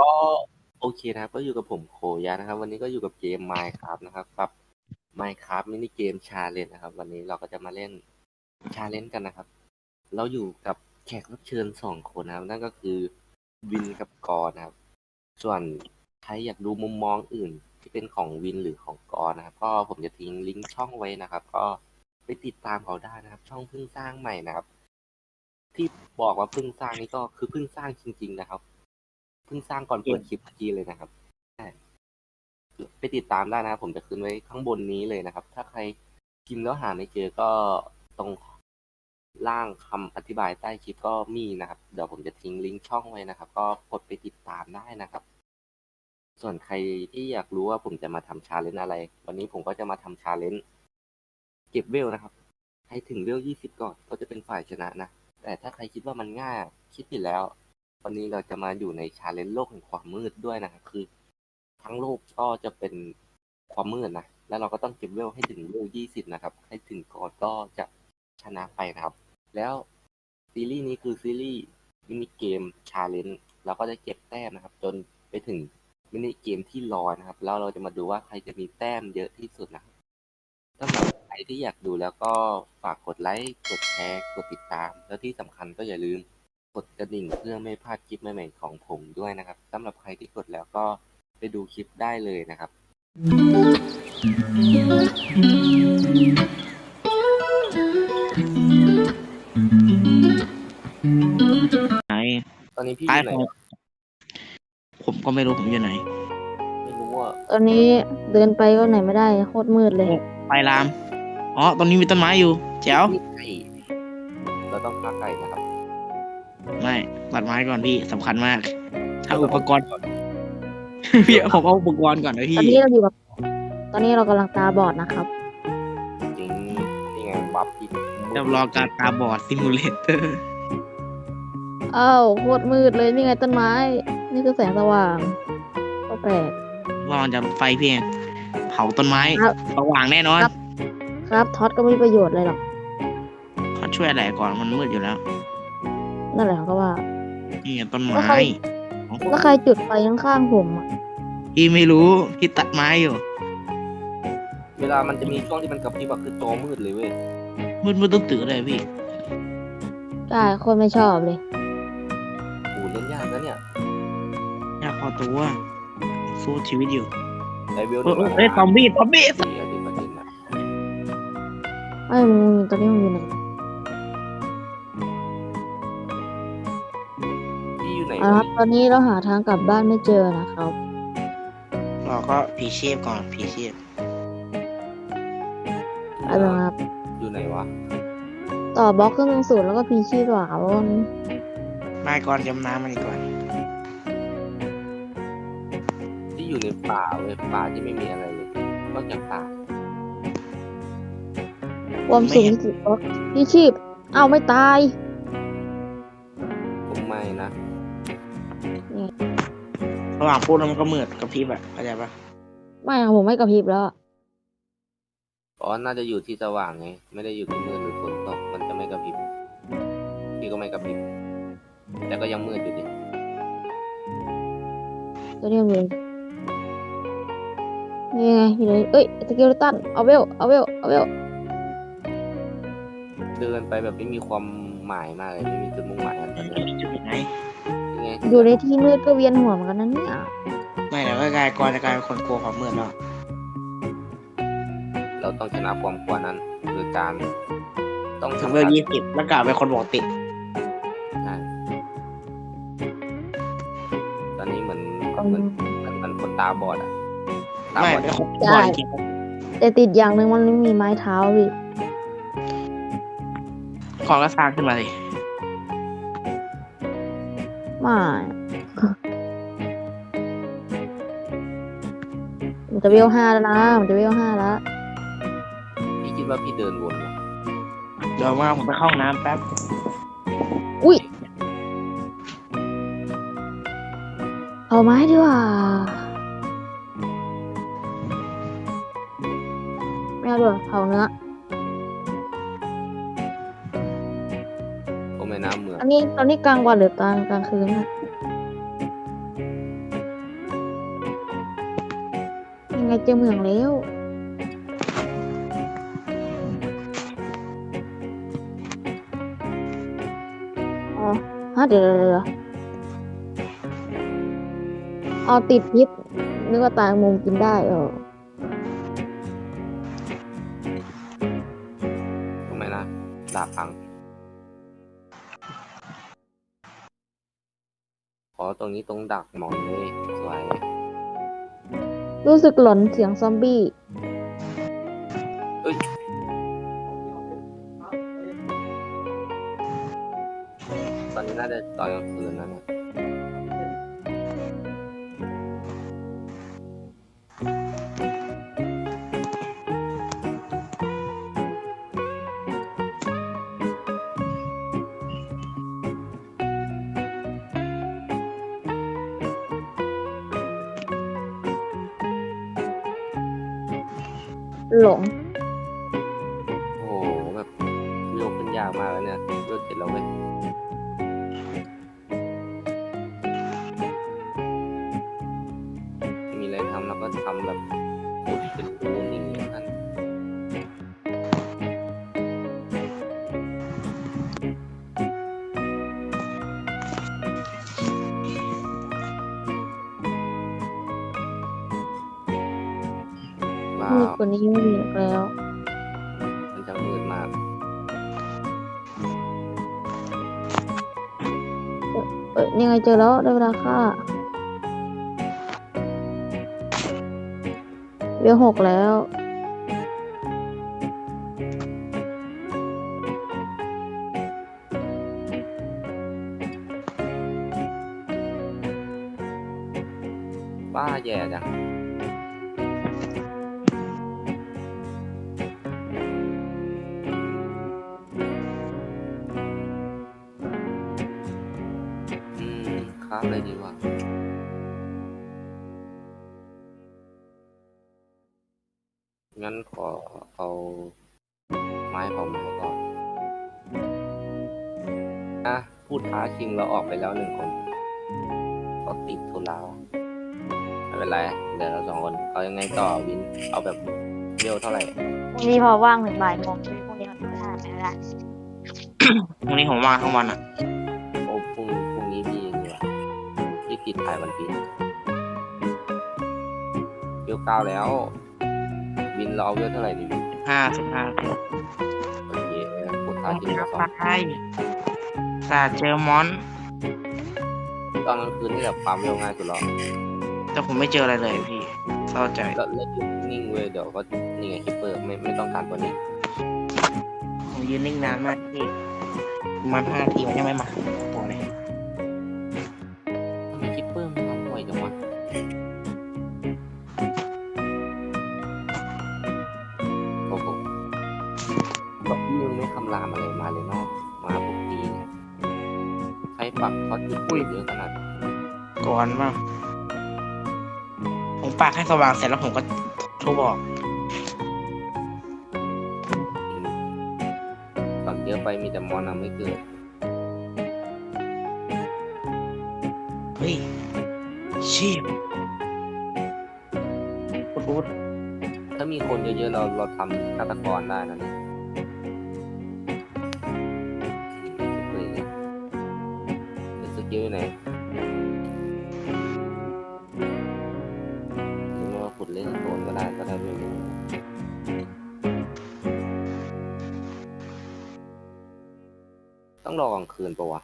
ก็โอเคนะครับ ก็อยู่กับผมโคยานะครับ วันนี้ก็อยู่กับเกม Minecraft นะครับกับ Minecraft มินิเกมชาเลนนะครับ วันนี้เราก็จะมาเล่นชาเลนกันนะครับ เราอยู่กับแขกรับเชิญสองคนนะครับ นั่นก็คือวินกับกรนะครับ ส่วนใครอยากดูมุมมองอื่น ที่เป็นของวินหรือของกรนะครับ ก็ผมจะทิ้งลิงก์ช่องไว้นะครับ ก็ไปติดตามเขาได้นะครับ ช่องเพิ่งสร้างใหม่นะครับ ที่บอกว่าเพิ่งสร้างนี่ก็คือเพิ่งสร้างจริง ๆ นะครับ เพิ่งสร้างก่อนเปิดคลิปเมื่อกี้เลยนะครับไปติดตามได้นะครับผมจะขึ้นไว้ข้างบนนี้เลยนะครับ ถ้าใครพิมพ์แล้วหาไม่เจอก็ตรงล่างคำอธิบายใต้คลิปก็มีนะครับ เดี๋ยวผมจะทิ้งลิงก์ช่องไว้นะครับ ก็กดไปติดตามได้นะครับ ส่วนใครที่อยากรู้ว่าผมจะมาทำชาเลนจ์อะไร วันนี้ผมก็จะมาทำชาเลนจ์เก็บเวลนะครับ ให้ถึงเวลยี่สิบก่อนก็จะเป็นฝ่ายชนะนะ แต่ถ้าใครคิดว่ามันง่ายคิดผิดแล้ว วันนี้เราจะมาอยู่ในชาเลนจ์โลกแห่งความมืดด้วยนะครับคือ ทั้งโลกก็จะเป็นความมืดนะ แล้วเราก็ต้องเก็บเวลให้ถึงเวลยี่สิบนะครับ ให้ถึงก่อนก็จะชนะไปนะครับ แล้วซีรีส์นี้คือซีรีส์มินิเกมชาเลนจ์เราก็จะเก็บแต้มนะครับ จนไปถึงมินิเกมที่รอนะครับ แล้วเราจะมาดูว่าใครจะมีแต้มเยอะที่สุดนะครับสำหรับใครที่อยากดูแล้วก็ฝากกดไลค์ กดแชร์ กดติดตาม แล้วที่สำคัญก็อย่าลืม กดกระดิ่งเพื่อไม่พลาดคลิปใหม่ๆของผมด้วยนะครับสำหรับใครที่กดแล้วก็ไปดูคลิปได้เลยนะครับ ไหนตอนนี้พี่อใต้ยู่ไหนผมผมก็ไม่รู้ผมอยู่ไหน ไม่รู้ว่าตอนนี้เดินไปก็ไหนไม่ได้โคตรมืดเลย ไปราม อ๋อ ตอนนี้มีต้นไม้อยู่ แจ๋ว นี่ไก่เราต้องฆ่าไก่นะครับ ไม่ตัดไม้ก่อนพี่สำคัญมากถ้าอุปกรณ์พี่ผมเอาอุปกรณ์ก่อนนะตอพี่นนี้เราอยู่กับ ตอนนี้เรากำลังตาบอดนะครับ จริงนี่ไงบัฟที่จะรอการตาบอดซิมูเลเตอร์อ้าวโคตรมืดเลยนี่ไงต้นไม้ นี่คือแสงสว่างก็แปลก ว่ามันจะไฟพี่เผาต้นไม้ครับสว่างแน่นอนครับ ครับท็อตก็ไม่มีประโยชน์อะไรหรอกเขาช่วยอะไรก่อนมันมืดอยู่แล้ว นั่นแหละเขาก็ว่านี่ไงต้นไม้แล้วใครแล้วใครจุดไฟข้างๆผมอะพี่ไม่รู้พี่ตัดไม้อยู่ เวลามันจะมีช่วงที่มันกระพริบแบบคือจอมืดเลยเว้ยมืดมืดตึ๊ดตื่นเลยพี่ใช่คนไม่ชอบเลยโอ้เล่นยากนะเนี่ยอยากพอตัวสู้ชีวิตอยู่ไดเวลเอ้ยเอ้ยซอมบี้ซอมบี้เสียดิประเด็นนะไอ้มึงตอนนี้มึงอยู่ไหน ครับ ตอนนี้เราหาทางกลับบ้านไม่เจอนะครับ เราก็ผีเชฟก่อนผีเชฟไปเลยครับ อยู่ไหนวะ ต่อบล็อกขึ้นเป็นศูนย์แล้วก็พีชีพหวานมาก่อนจำน้ำมันอีกก่อนที่อยู่ในป่าเว้ยป่าที่ไม่มีอะไรเลยนอกจากป่าความสูงที่สุดบล็อกพีชีพอ้าวไม่ตาย ผมไม่นะ ระหว่างพูดแล้วมันก็มืดกับพริบอะเข้าใจปะไม่อะผมไม่กระพริบแล้วอะอ๋อน่าจะอยู่ที่สว่างไง ไม่ได้อยู่ที่มืดหรือฝนตก มันจะไม่กระพริบ พี่ก็ไม่กระพริบ แต่ก็ยังมืดอยู่ดิ ตัวนี้เลยนี่ไงอยู่ไหนเอ้ยสกิลตันเอาเวลเอาเวลเอาเวลเดินไปแบบไม่มีความหมายมากเลย ไม่มีจุดมุ่งหมายอะไรตอนนี้จุดไหนยัง ไง อยู่ในที่มืดก็เวียนหัวเหมือนกันนะเนี่ยไม่แต่ว่ากลายก่อนจะกลายเป็นคนกลัวความมืดแล้วเราต้องชนะความกลัวนั้นคือการ ต้องถึงทำเบอการร์ยี่สิบแล้วกลายเป็นคนปกติใช่ตอนนี้เหมือนเหมือนเหมือนมันคนตาบอดอะตาไม่บอดเป็นคนบ่อยจริงแต่ติดอย่างหนึ่งมันไม่มีไม้เท้าพี่ของก็สร้างขึ้นมาเลย ไม่มันจะเวลห้าแล้วนะ มันจะเวลห้าแล้ว พี่คิดว่าพี่เดินวนเหรอเดี๋ยวมาผมไปเข้าห้องน้ำแป๊บ อุ้ย เอาไม้ดีกว่าไม่เอาดีกว่าเผาเนื้อ อนนี้ตอนนี้กลางวันหรือกลางกลางคืนอะยังไงเจอเมืองแล้ว อ๋อฮะเดี๋ยวเดี๋ยวเดเอาติดพิษนึกว่าตางมุมกินได้เออทำไมล่ะดาบฟัง ตรงนี้ตรงดักหมอนเลยสวย รู้สึกหลอนเสียงซอมบี้ตอนนี้น่าจะตอนกลางคืนแล้วเนี่ย หลง โอ้โหแบบโยกขึ้นยากมากแล้วเนี่ยเลือดเจ็ดแล้วเว้ย มืดวกว่านี้ไม่มีอีกแล้ว มันจะมืดมาก เอ้ยยังไงเจอแล้วได้เวลาฆ่าเรียวหกแล้ว บ้าแย่จัง มครับเลยดีกว่างั้นขอเอาไม้ของไม้ก่อนอะพูดท้าชิงเราออกไปแล้วหนึ่งคนก็ติดทุลาไม่เป็นไรเดี๋ยวเราสองคนเอายังไงต่อวินเอาแบบเร็วเท่าไหร่พรุ่งนี้พอว่างถึงบ่ายโมงพรุ่งนี้มันไม่ได้ไม่ได้วันนี้ผมว่างทั้งวันอะ เวลเก้าแล้ว วินเราเอาเวลเท่าไหร่ดีวินห้าสิบห้าโอเคพูดต้ท้าองชิงเจอเราสองไปสาดเจอมอน ตอนกลางคืนนี่แบบความเร็วง่ายสุดแล้วแต่ผมไม่เจออะไรเลยพี่เศร้าใจแล้วแล้วหยุดนิ่งเว้ยเดี๋ยวก็นี่ไงคิปเปอร์ไม่ไม่ต้องการตัวนี้ผมยืนนิ่งนานมากพี่ประมาณห้าทีมันยังไม่มา คำรามอะไรมาเลยเนาะมาปกตีเนี่ยใครปักคอสจุดเยอะขนาดนั้นก่อนบ้างผมปากให้สว่างเสร็จแล้วผมก็ทุบออกปักเยอะไปมีแต่มอนอะไม่เกิดเฮ้ยชีพพูดพูดถ้ามีคนเยอะๆเราเราทำฆาตกรได้นะเนี่ย ดี๋ยวสกิลอไหนหรือว่าขุดเล่นโซนก็ได้ก็ได้ไม่รู้ต้องรอกลางคืนปะวะ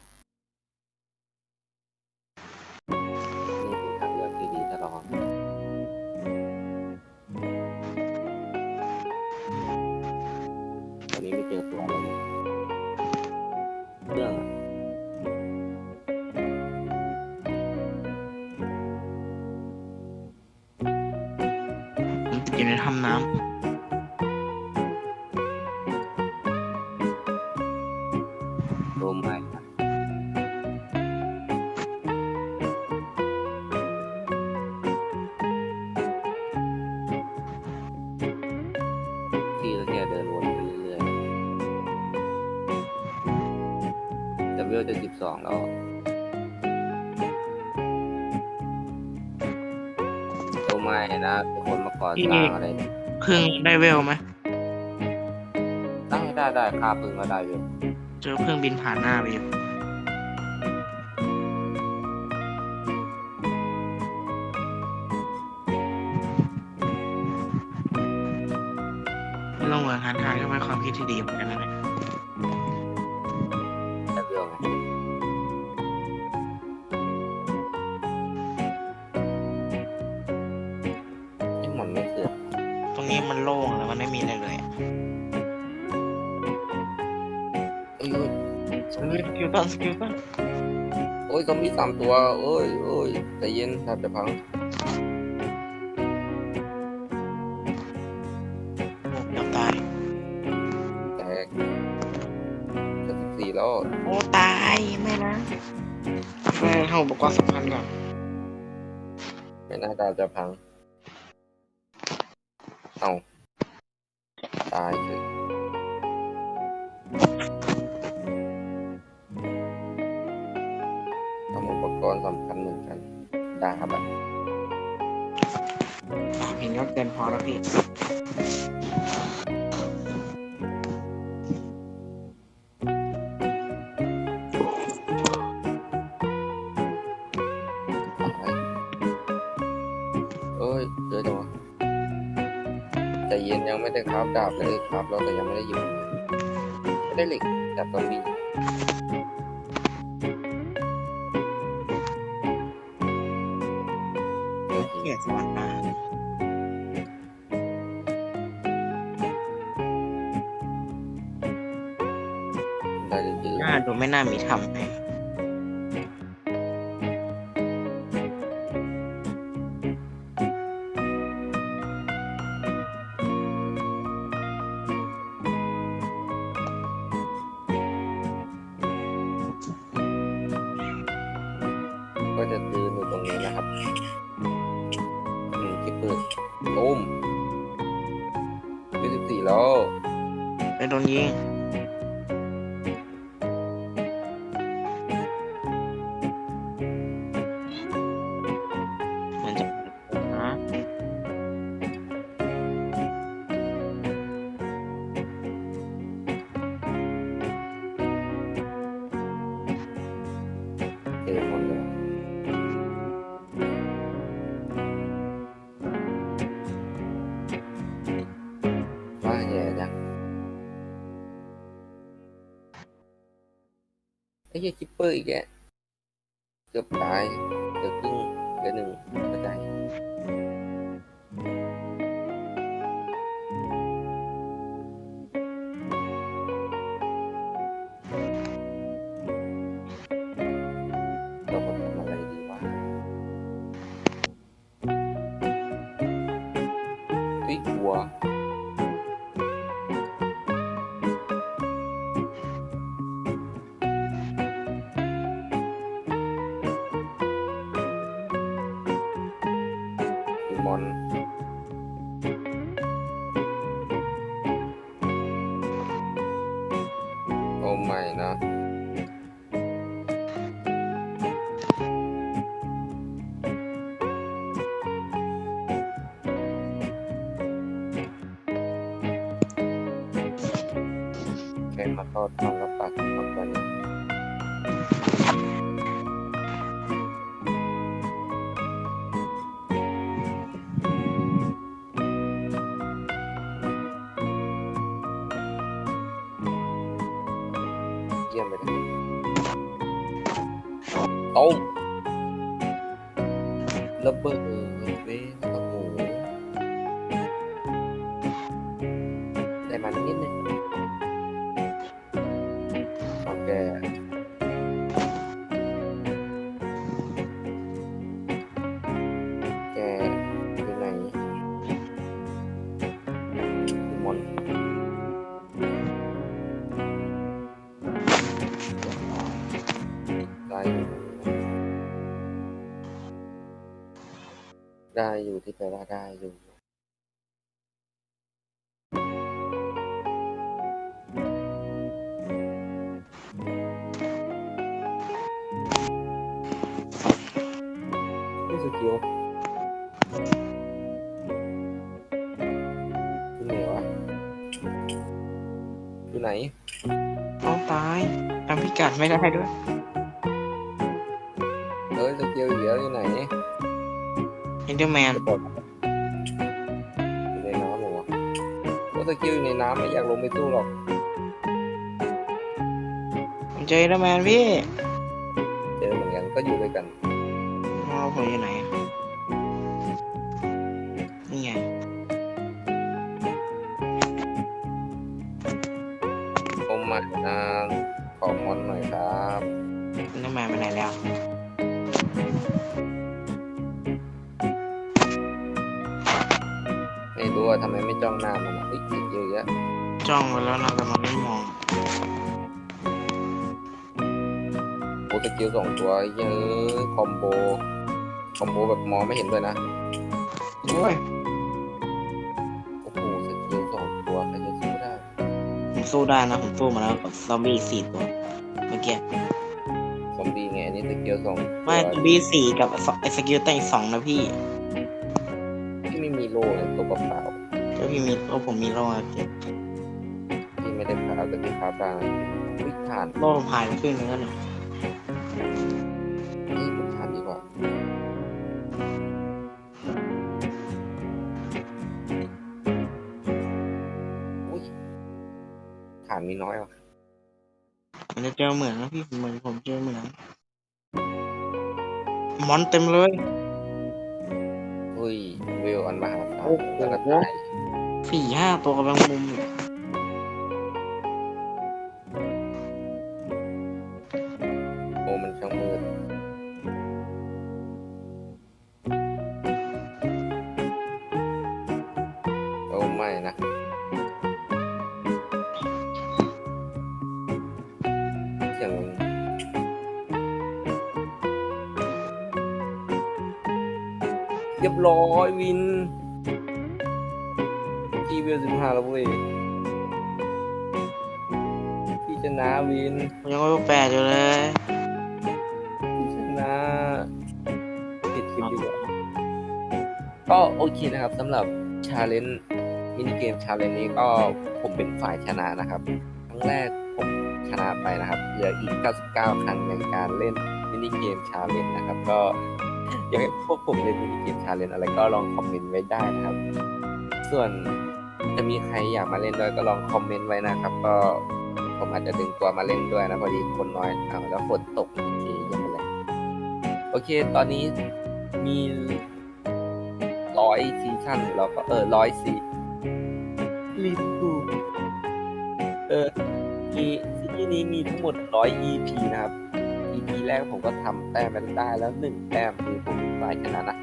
อยู่ในถ้ำน้ำ คนมาก่อสร้างอะไรเนี่ยพึ่งได้เวลไหมได้ได้ได้ค่าพึ่งก็ได้อยู่เจอพึ่งบินผ่านหน้าไปอยู่ลงเหมือนหันทางก็เป็นความคิดที่ดีเหมือนกันนะเนี่ย กิลสกิลต้นสกิลต้นโอ้ยซอมบี้สามตัว โอ้ยโอ้ยใจเย็นแทบจะพังเดี๋ยวตาย แตกจะสิบสี่แล้วโอ้ตายไม่นะเพื่อให้อุปกรณ์สำคัญก่อนไม่น่าดาวจะพัง เอาตายคือท กรณ์สำคัญเหมือนกันดาบอะสามเห็นก็เกินพอแล้วพี่ตายเอ้ยเจอจังวะใจเย็นยังไม่ได้ครับดาบเลยครับเราแต่ยังไม่ได้หยิบไม่ได้เหล็กจับซอมบี้ ม่น่ามีทำไหม ไอ้ แค่มาทอดทำแล้วปัดทำกั ได้อยู่ที่แปลว่าได้อยู่ที่สกิลที่ไหนวะอยู่ไหน เอาตายจำพิกัดไม่ได้ด้วย เอนเดอร์แมนจะบอกอยู่ในน้ำเหรอวะโอ้สกิลอยู่ในน้ำไม่อยากลงไปสู้หรอกผมเจอเอนเดอร์แมนพี่ เจอเหมือนกันก็อยู่ด้วยกัน องหน้ามันอะอุ๊ยสกิลเยอะจ้องไว้แล้วนะแต่มันไม่มองโอ้สกิลสองตัวเยอะคอมโบ คอมโบแบบมองไม่เห็นด้วยนะ โอ้ยโอ้โหสกิลสองตัวใครจะสู้ได้ ผมสู้ได้นะผมสู้มาแล้วกับซอมบี้สี่ตัวเมื่อกี้ซอมบี้ไงอันนี้สกิลสองตัวไม่ซอมบี้สี่กับไอ้สกิลแต่งอีกสองนะพี่ ที่ไม่มีโล่เลยตัวเปล่าเจ้า พี่มีโอ้ผมมีโล่อะเก็บๆที่ไม่ได้พาวแต่ที่พาวได้อุ้ยผ่านโล่ผมหายไปครึ่งนึงแล้วเนี่ยนี่ผมผ่านดีกว่าอุ้ยผ่านมีน้อยว่ะมันจะเจอเหมือนนะพี่เหมือนผมเจอเหมือนมอนเต็มเลยอุ้ยเวลอันมหาศาลโอ้โหแล้วก็ตาย สี่ห้าตัว พี่เวลสิบห้าแล้วเว้ยพี่ชนะวินผมยังไม่แปดอยู่เลยพี่ชนะปิดคลิปดีกว่าก็โอเคนะครับสำหรับชาเลนจ์มินิเกมชาเลนจ์นี้ก็ผมเป็นฝ่ายชนะนะครับ ครั้งแรกผมชนะไปนะครับ เหลืออีก 99 ครั้งในการเล่นมินิเกมชาเลนจ์นะครับ ก็อยากให้พวกผมเล่นมินิเกมชาเลนจ์อะไรก็ลองคอมเมนต์ไว้ได้นะครับ ส่วน จะมีใครอยากมาเล่นด้วยก็ลองคอมเมนต์ไว้นะครับ ก็ผมอาจจะดึงตัวมาเล่นด้วยนะพอดีคนน้อยอ้าวแล้วฝนตกโอเคยังไม่เป็นไรโอเค ตอนนี้มีร้อยซีซั่นแล้วก็เออร้อยซีลิทูเออมีซีรีส์นี้มีทั้งหมดร้อย EP นะครับ EP แรกผมก็ทำแต้มไปได้แล้วหนึ่งแต้มคือผมเป็นฝ่ายชนะนะ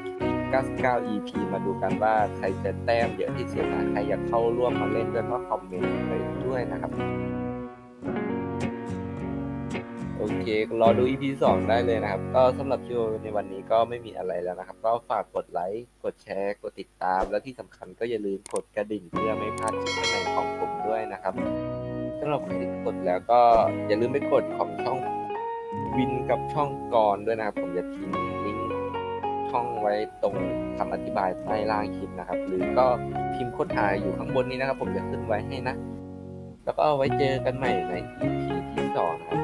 อีก 99 EP มาดูกันว่าใครจะแต้มเยอะที่สุดนะใครอยากเข้าร่วมมาเล่นด้วยก็คอมเมนต์ไปด้วยนะครับโอเค รอดู EP สองได้เลยนะครับ ก็สำหรับชิวในวันนี้ก็ไม่มีอะไรแล้วนะครับ ก็ฝากกดไลค์ กดแชร์ กดติดตาม แล้วที่สำคัญก็อย่าลืมกดกระดิ่งเพื่อไม่พลาดคลิปใหม่ของผมด้วยนะครับสำหรับใครที่กดแล้วก็อย่าลืมไปกดของช่องวินกับช่องกรด้วยนะครับ ผมจะทิ้ง ช่องไว้ตรงคำอธิบายใต้ล่างคลิปนะครับ หรือก็พิมพ์ค้นหาอยู่ข้างบนนี้นะครับ ผมจะขึ้นไว้ให้นะ แล้วก็ไว้เจอกันใหม่ใน EP ที่สองนะครับ